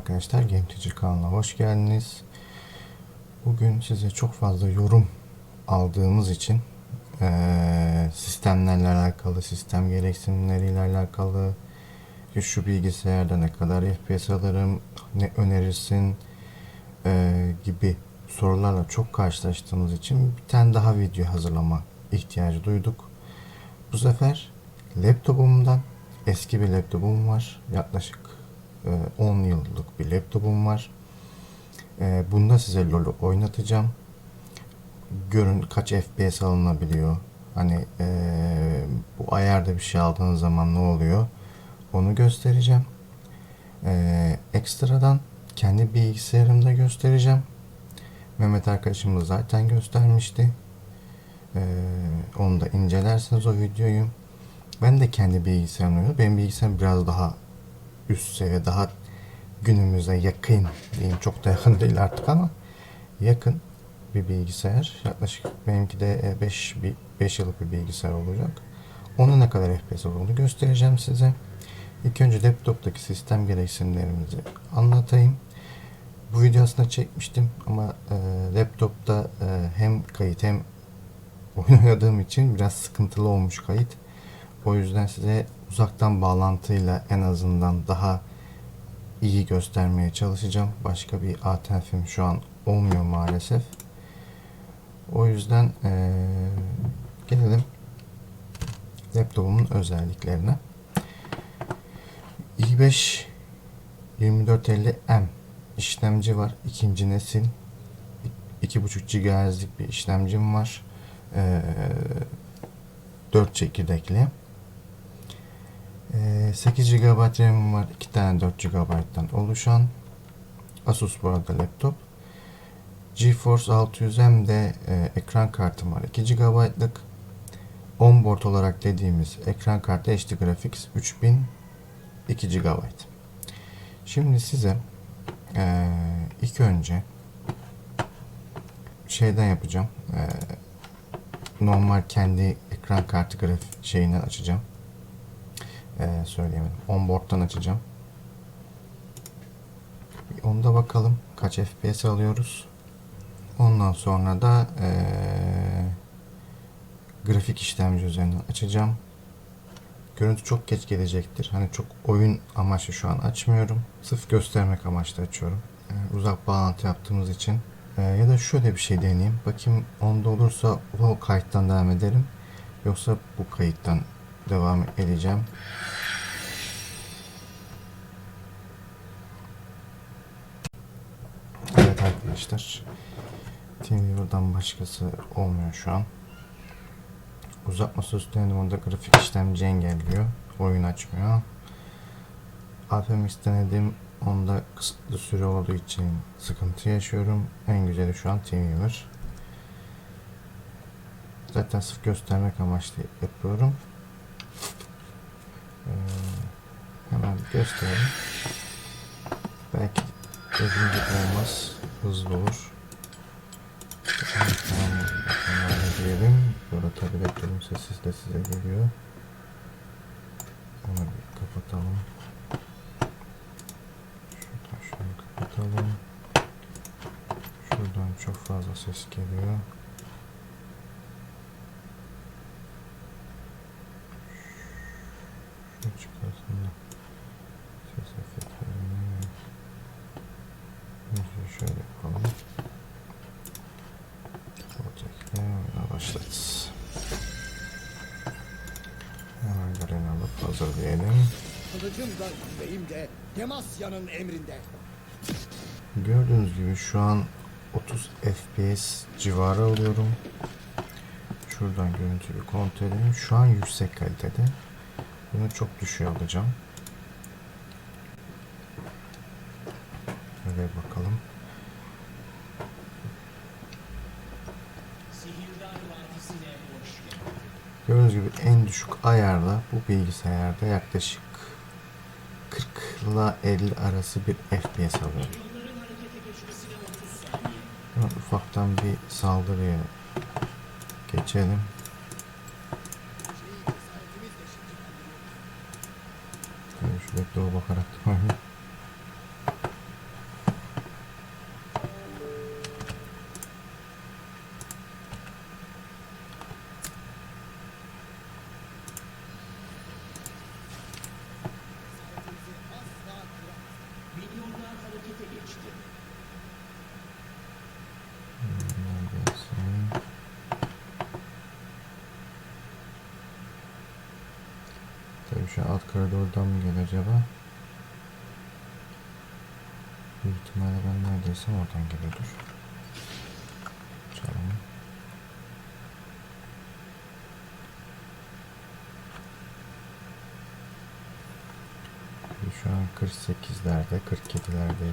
arkadaşlar, Game Teacher kanalına hoş geldiniz. Bugün size çok fazla yorum aldığımız için sistemlerle alakalı, sistem gereksinimleriyle alakalı, şu bilgisayarda ne kadar FPS alırım, ne önerirsin gibi sorularla çok karşılaştığımız için bir tane daha video hazırlama ihtiyacı duyduk. Bu sefer laptopumdan eski bir laptopum var. Yaklaşık 10 yıllık bir laptopum var. E, Bunda size LoL'u oynatacağım. Görün kaç FPS alınabiliyor. Hani e, bu ayarda bir şey aldığınız zaman ne oluyor? Onu göstereceğim. Ekstradan kendi bilgisayarımda göstereceğim. Mehmet arkadaşımız zaten göstermişti. Onu da incelerseniz o videoyu. Ben de kendi bilgisayarımla. Benim bilgisayarım biraz daha üst seviye, daha günümüze yakın diyeyim. Çok da yakın değil artık ama yakın bir bilgisayar. Yaklaşık benimki de 5 bir 5 yıllık bir bilgisayar olacak. Onun ne kadar FPS olduğunu göstereceğim size. İlk önce laptoptaki sistem gereksinimlerimizi anlatayım. Bu video aslında çekmiştim ama e, laptopta e, hem kayıt hem oyun oynadığım için biraz sıkıntılı olmuş kayıt. O yüzden size uzaktan bağlantıyla en azından daha iyi göstermeye çalışacağım. Başka bir alternatifim şu an olmuyor maalesef. O yüzden eee, gelelim laptopumun özelliklerine. i5 2450M işlemci var. ikinci nesil 2.5 GHz'lik bir işlemcim var. Eee 4 çekirdekli. Ee, 8 GB RAM'im var. 2 tane 4 GB'dan oluşan. Asus bu arada laptop. GeForce 600M'de e, ekran kartım var. 2 GB'lık. Onboard olarak dediğimiz ekran kartı HD Graphics 3000 2 GB. Şimdi size e, ilk önce şeyden yapacağım. E, normal kendi ekran kartı grafik şeyinden açacağım. Ee, söyleyemedim. Onboard'dan açacağım. Bir onda bakalım kaç FPS alıyoruz. Ondan sonra da ee, grafik işlemci üzerinden açacağım. Görüntü çok geç gelecektir. Hani çok oyun amaçlı şu an açmıyorum. Sırf göstermek amaçlı açıyorum. Ee, uzak bağlantı yaptığımız için. Ee, ya da şöyle bir şey deneyeyim. Bakayım onda olursa o kayıttan devam ederim. Yoksa bu kayıttan devam edeceğim. Evet arkadaşlar. TeamViewer'dan başkası olmuyor şu an. Uzatma süslenim onda grafik işlemci engelliyor. Oyun açmıyor. AFMX denedim. Onda kısıtlı süre olduğu için sıkıntı yaşıyorum. En güzeli şu an TeamViewer. Zaten sırf göstermek amaçlı yapıyorum. Ee, hemen gösterelim. Belki gibi olmaz. Hızlı olur. Tamam, bakalım diyelim. Burada tabi laptopun sesi de size geliyor. Onu bir kapatalım. Şuradan şunu kapatalım. Şuradan çok fazla ses geliyor. Şunu çıkarsın da ses efektlerini Önce şöyle yapalım. Project'le oyuna başlarız. Hemen galeri alıp hazırlayalım. Kılıcım da yüreğimde, Demasya'nın emrinde. Gördüğünüz gibi şu an 30 FPS civarı alıyorum. Şuradan görüntüyü kontrol edelim. Şu an yüksek kalitede. Bunu çok düşüğe alacağım. Şöyle bakalım. Gördüğünüz gibi en düşük ayarda bu bilgisayarda yaklaşık 40 ile 50 arası bir FPS alıyorum. Hemen ufaktan bir saldırıya geçelim. Şöyle şu laptopa bakarak şu alt koridordan mı gelir acaba? Büyük ihtimalle ben neredeysem oradan geliyordur. Çalalım. Şu an 48'lerde, 47'lerde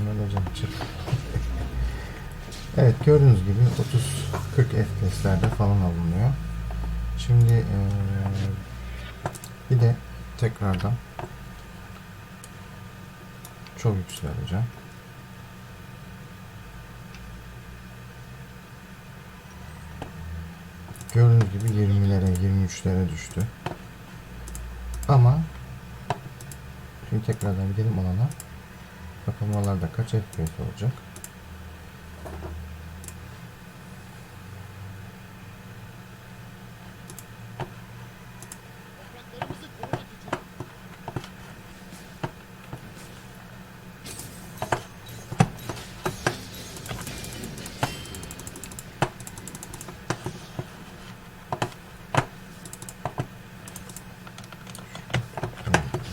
Öleceğim öleceğim çık. Evet gördüğünüz gibi 30-40 FPS'lerde falan alınıyor. Şimdi eee, bir de tekrardan çok yüksek alacağım. Gördüğünüz gibi 20'lere 23'lere düştü. Ama şimdi tekrardan gidelim alana. Bakalım oralarda kaç FPS olacak. Topraklarımızı korumak için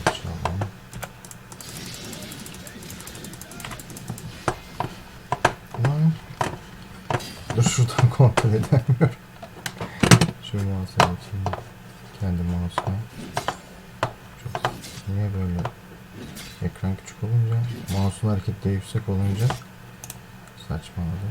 Açalım. Ulan. Kontrol edemiyorum. Şu mouse'a geçeyim. Kendi mouse'a. Niye böyle ekran küçük olunca mouse'un hareketleri yüksek olunca saçmaladı.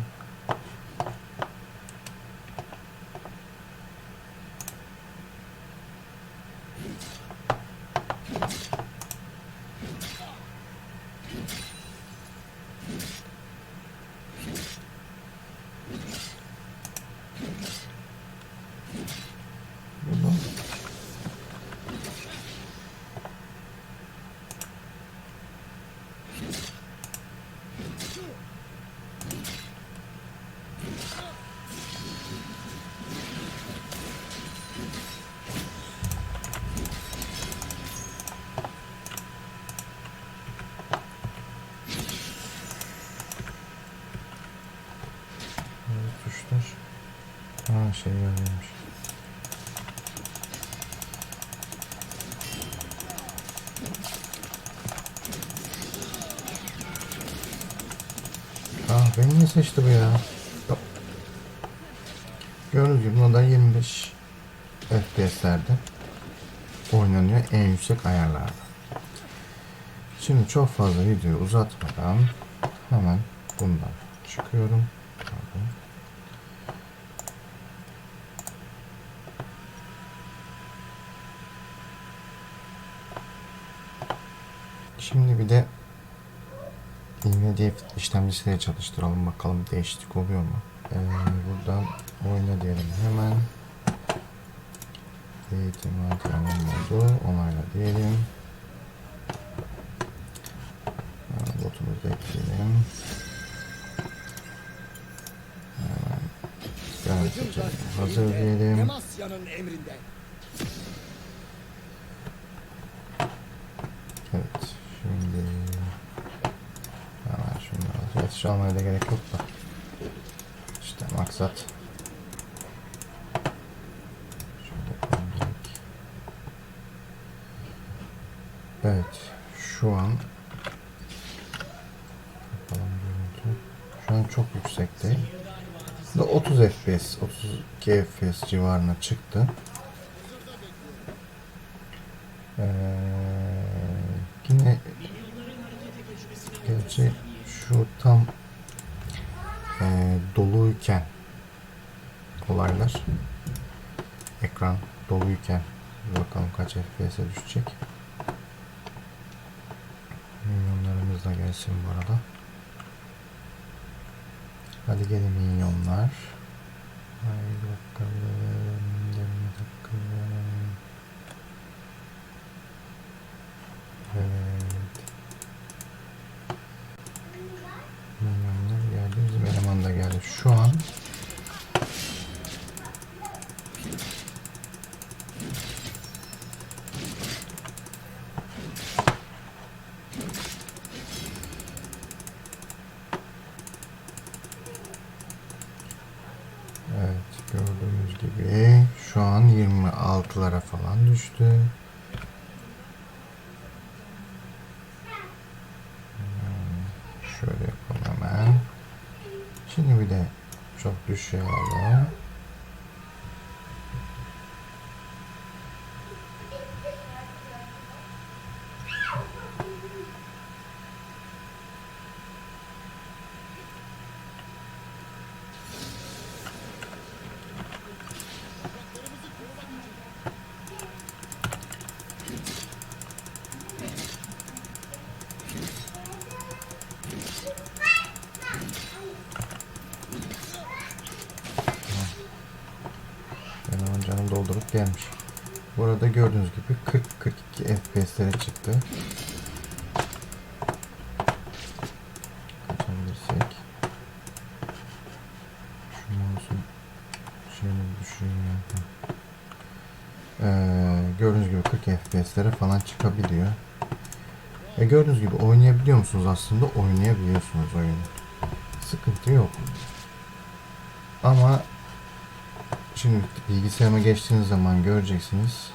Burada. Evet, tuşlar. Ha şey yazıyormuş. Ah beni niye seçti bu ya? Gördüğünüz gibi bunda 25 FPS'lerde oynanıyor en yüksek ayarlarda. Şimdi çok fazla videoyu uzatmadan hemen bundan çıkıyorum. Şimdi bir de Nvidia işlemcisiyle çalıştıralım bakalım değişiklik oluyor mu? Ee, buradan oyna diyelim hemen. Eğitim antrenman modu onayla diyelim. Hemen botumuzu ekleyelim. Hemen hazır diyelim. Demasya'nın emrinde. Hepsini almaya da gerek yok da. İşte maksat. Evet. Şu an. Şu an çok yüksekte. 30 FPS, 32 FPS civarına çıktı. Doluyken olaylar ekran doluyken bakalım kaç FPS'e düşecek. Minyonlarımız da gelsin bu arada. Hadi gelin minyonlar. Haydi bakalım. Gelin bakalım. Evet. Minyonlar geldi. Bizim eleman da geldi. Şu an Evet gördüğünüz gibi şu an 26'lara falan düştü. Hmm, Şöyle yapalım hemen. Şimdi bir de çok düşüyor alalım. Gelmiş. Burada gördüğünüz gibi 40-42 FPS'lere çıktı. Kaçabilirsek. Şu mouse'un şeyini düşüreyim ya. Ee, gördüğünüz gibi 40 FPS'lere falan çıkabiliyor. E gördüğünüz gibi oynayabiliyor musunuz aslında? Oynayabiliyorsunuz oyunu. Sıkıntı yok. Ama Şimdi bilgisayarıma geçtiğiniz zaman göreceksiniz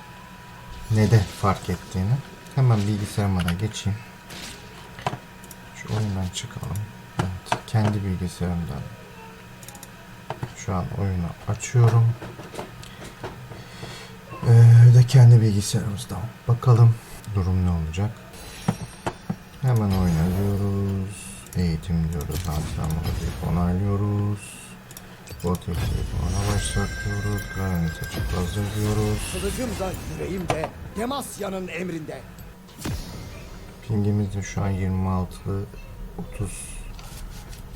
ne de fark ettiğini. Hemen bilgisayarıma da geçeyim. Şu oyundan çıkalım. Evet, kendi bilgisayarımdan şu an oyunu açıyorum. Ee, de kendi bilgisayarımızdan bakalım durum ne olacak. Hemen oynayıyoruz. Eğitim diyoruz. Antrenmanı onaylıyoruz. Bot ekleyip ona başlatıyoruz. Granit açıp hazır diyoruz. Kılıcım da yüreğim de Demasya'nın emrinde. Pingimiz de şu an 26 30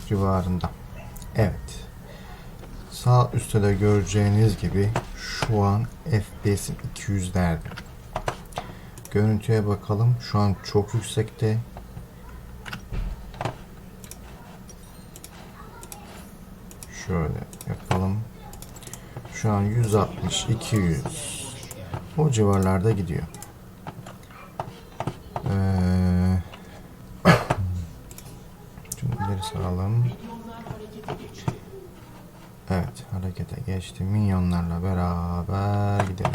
civarında. Evet. Sağ üstte de göreceğiniz gibi şu an FPS'im 200'lerde. Görüntüye bakalım. Şu an çok yüksekte. Şöyle yapalım. Şu an 160 200 o civarlarda gidiyor. Ee, Şimdi ileri saralım. Evet harekete geçti. Minyonlarla beraber gidelim.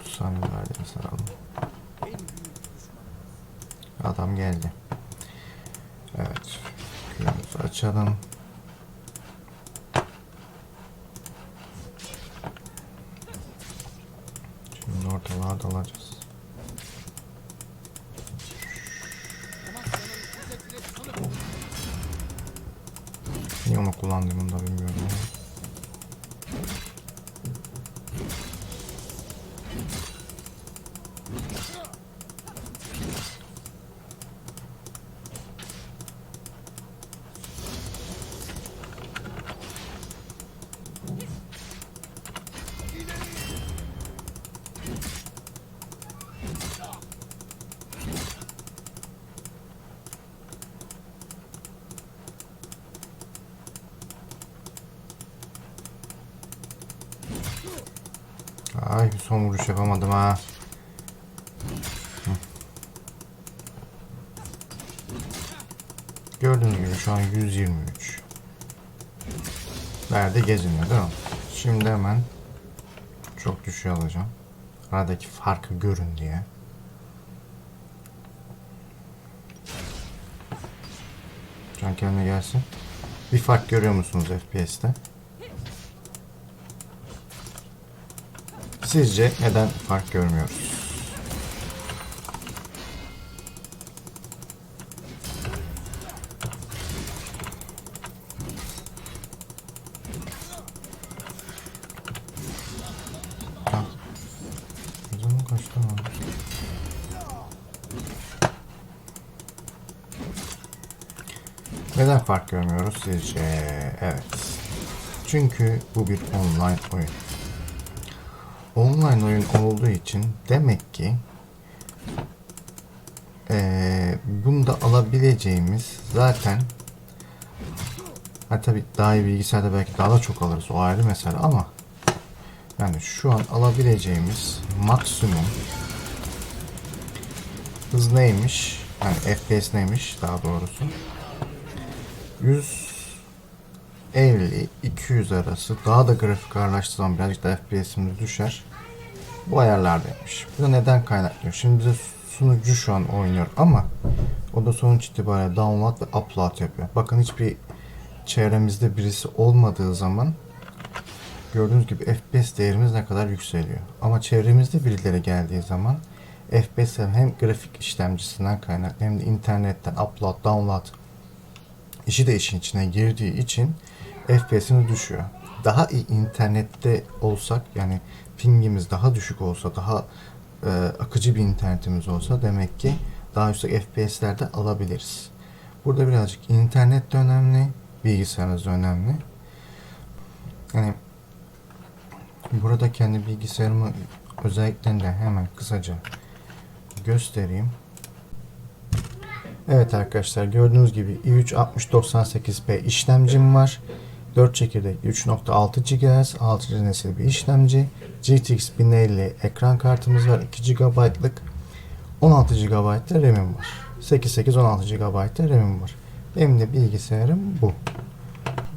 30 saniyelerde saralım. Adam geldi. Evet. Köyümüzü açalım. Ortalığa dalacağız. Niye onu kullandığımı da bilmiyorum ama. Ay bir son vuruş yapamadım ha. Gördüğünüz gibi şu an 123. Nerede geziniyor değil mi? Şimdi hemen çok düşüğe alacağım. Aradaki farkı görün diye. Şu an kendine gelsin. Bir fark görüyor musunuz FPS'te? Sizce neden fark görmüyoruz? Neden fark görmüyoruz sizce? Evet. Çünkü bu bir online oyun. Online oyun olduğu için demek ki eee bunda alabileceğimiz zaten ha tabi daha iyi bilgisayarda belki daha da çok alırız o ayrı mesele ama yani şu an alabileceğimiz maksimum hız neymiş? Yani FPS neymiş daha doğrusu? 150-200 arası daha da grafik ağırlaştığı zaman birazcık da FPS'imiz düşer. Bu ayarlardaymış. Bu da neden kaynaklanıyor? Şimdi bize sunucu şu an oynuyor ama o da sonuç itibariyle download ve upload yapıyor. Bakın hiçbir çevremizde birisi olmadığı zaman gördüğünüz gibi FPS değerimiz ne kadar yükseliyor. Ama çevremizde birileri geldiği zaman FPS hem grafik işlemcisinden kaynaklı hem de internetten upload, download işi de işin içine girdiği için FPS'imiz düşüyor. Daha iyi internette olsak yani pingimiz daha düşük olsa daha e, akıcı bir internetimiz olsa demek ki daha yüksek FPS'lerde alabiliriz. Burada birazcık internet de önemli, bilgisayarınız da önemli. Yani burada kendi bilgisayarımı özelliklerini de hemen kısaca göstereyim. Evet arkadaşlar gördüğünüz gibi i3 6098P işlemcim var. 4 çekirdekli 3.6 GHz 6. nesil bir işlemci. GTX 1050 ekran kartımız var. 2 GB'lık 16 GB RAM'im var. 8-8 16 GB RAM'im var. Benim de bilgisayarım bu.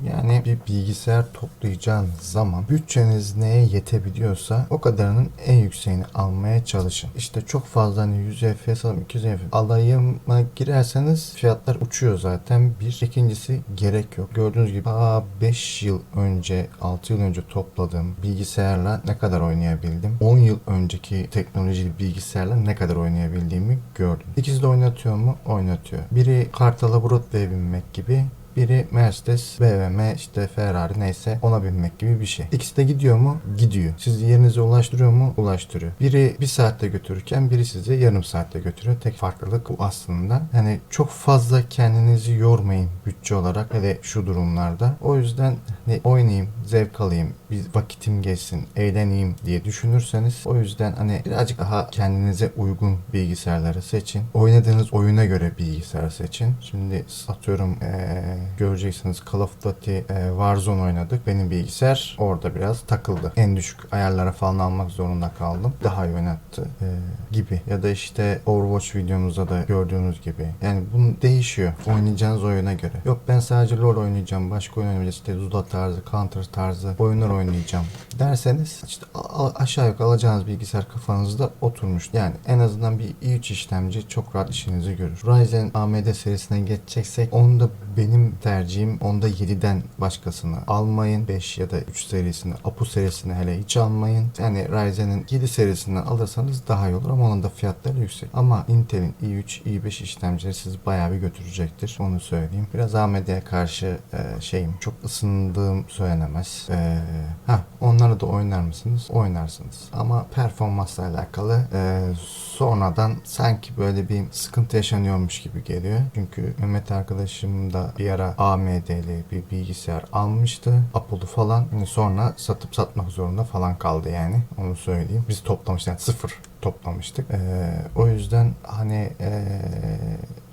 Yani bir bilgisayar toplayacağınız zaman bütçeniz neye yetebiliyorsa o kadarının en yükseğini almaya çalışın. İşte çok fazla hani 100 FPS alayım 200 FPS alayıma girerseniz fiyatlar uçuyor zaten. Bir. ikincisi gerek yok. Gördüğünüz gibi aa 5 yıl önce 6 yıl önce topladığım bilgisayarla ne kadar oynayabildim. 10 yıl önceki teknolojili bilgisayarla ne kadar oynayabildiğimi gördüm. İkisi de oynatıyor mu? Oynatıyor. Biri Kartal'a Broadway'e binmek gibi biri Mercedes, BMW, işte Ferrari neyse ona binmek gibi bir şey. İkisi de gidiyor mu? Gidiyor. Sizi yerinize ulaştırıyor mu? Ulaştırıyor. Biri bir saatte götürürken biri sizi yarım saatte götürüyor. Tek farklılık bu aslında. Yani çok fazla kendinizi yormayın bütçe olarak hele şu durumlarda. O yüzden hani oynayayım, zevk alayım, bir vakitim geçsin, eğleneyim diye düşünürseniz o yüzden hani birazcık daha kendinize uygun bilgisayarları seçin. Oynadığınız oyuna göre bilgisayar seçin. Şimdi atıyorum eee göreceksiniz Call of Duty e, Warzone oynadık. Benim bilgisayar orada biraz takıldı. En düşük ayarlara falan almak zorunda kaldım. Daha iyi oynattı e, gibi. Ya da işte Overwatch videomuzda da gördüğünüz gibi. Yani bunu değişiyor. Oynayacağınız oyuna göre. Yok ben sadece LoL oynayacağım. Başka oyun oynayacağım. İşte Zuda tarzı, Counter tarzı oyunlar oynayacağım derseniz işte aşağı yukarı alacağınız bilgisayar kafanızda oturmuş. Yani en azından bir i3 işlemci çok rahat işinizi görür. Ryzen AMD serisine geçeceksek onda benim tercihim onda 7'den başkasını almayın. 5 ya da 3 serisini, Apu serisini hele hiç almayın. Yani Ryzen'in 7 serisinden alırsanız daha iyi olur ama onun da fiyatları yüksek. Ama Intel'in i3, i5 işlemcileri sizi bayağı bir götürecektir. Onu söyleyeyim. Biraz AMD'ye karşı e, şeyim çok ısındığım söylenemez. E, ha onları da oynar mısınız? Oynarsınız. Ama performansla alakalı e, sonradan sanki böyle bir sıkıntı yaşanıyormuş gibi geliyor. Çünkü Mehmet arkadaşım da bir ara AMD'li bir bilgisayar almıştı. Apollo falan. Yani sonra satıp satmak zorunda falan kaldı yani. Onu söyleyeyim. Biz toplamıştık. Yani sıfır toplamıştık. Ee, o yüzden hani ee,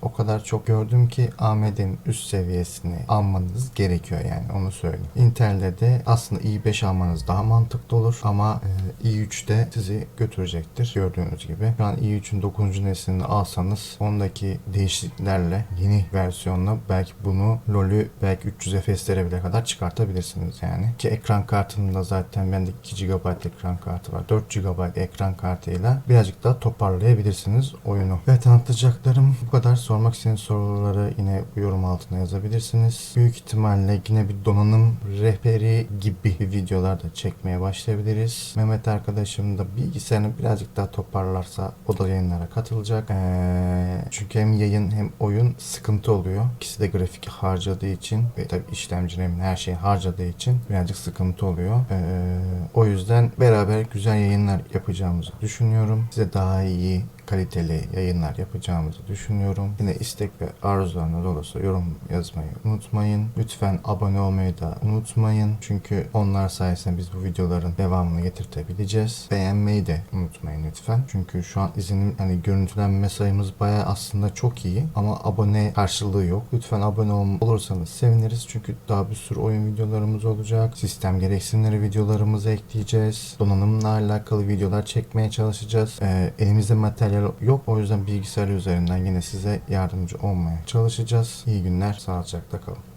o kadar çok gördüm ki AMD'nin üst seviyesini almanız gerekiyor yani onu söyleyeyim. Intel'de de aslında i5 almanız daha mantıklı olur ama e, i3'de sizi götürecektir gördüğünüz gibi. Şu an i3'ün 9. neslini alsanız ondaki değişikliklerle yeni versiyonla belki bunu LoL'ü belki 300 FPS'lere bile kadar çıkartabilirsiniz yani. Ki ekran kartında zaten bende 2 GB ekran kartı var. 4 GB ekran kartıyla birazcık daha toparlayabilirsiniz oyunu. Evet anlatacaklarım bu kadar. Sonra sormak istediğiniz soruları yine yorum altına yazabilirsiniz. Büyük ihtimalle yine bir donanım rehberi gibi videolar da çekmeye başlayabiliriz. Mehmet arkadaşım da bilgisayarını birazcık daha toparlarsa o da yayınlara katılacak. Ee, çünkü hem yayın hem oyun sıkıntı oluyor. İkisi de grafik harcadığı için ve tabii işlemci RAM'in her şeyi harcadığı için birazcık sıkıntı oluyor. Ee, o yüzden beraber güzel yayınlar yapacağımızı düşünüyorum. Size daha iyi kaliteli yayınlar yapacağımızı düşünüyorum. Yine istek ve arzularınız olursa yorum yazmayı unutmayın. Lütfen abone olmayı da unutmayın. Çünkü onlar sayesinde biz bu videoların devamını getirtebileceğiz. Beğenmeyi de unutmayın lütfen. Çünkü şu an izlenim hani görüntülenme sayımız bayağı aslında çok iyi ama abone karşılığı yok. Lütfen abone ol- olursanız seviniriz. Çünkü daha bir sürü oyun videolarımız olacak. Sistem gereksinimleri videolarımızı ekleyeceğiz. Donanımla alakalı videolar çekmeye çalışacağız. Ee, elimizde materyal yok. O yüzden bilgisayar üzerinden yine size yardımcı olmaya çalışacağız. İyi günler. Sağlıcakla kalın.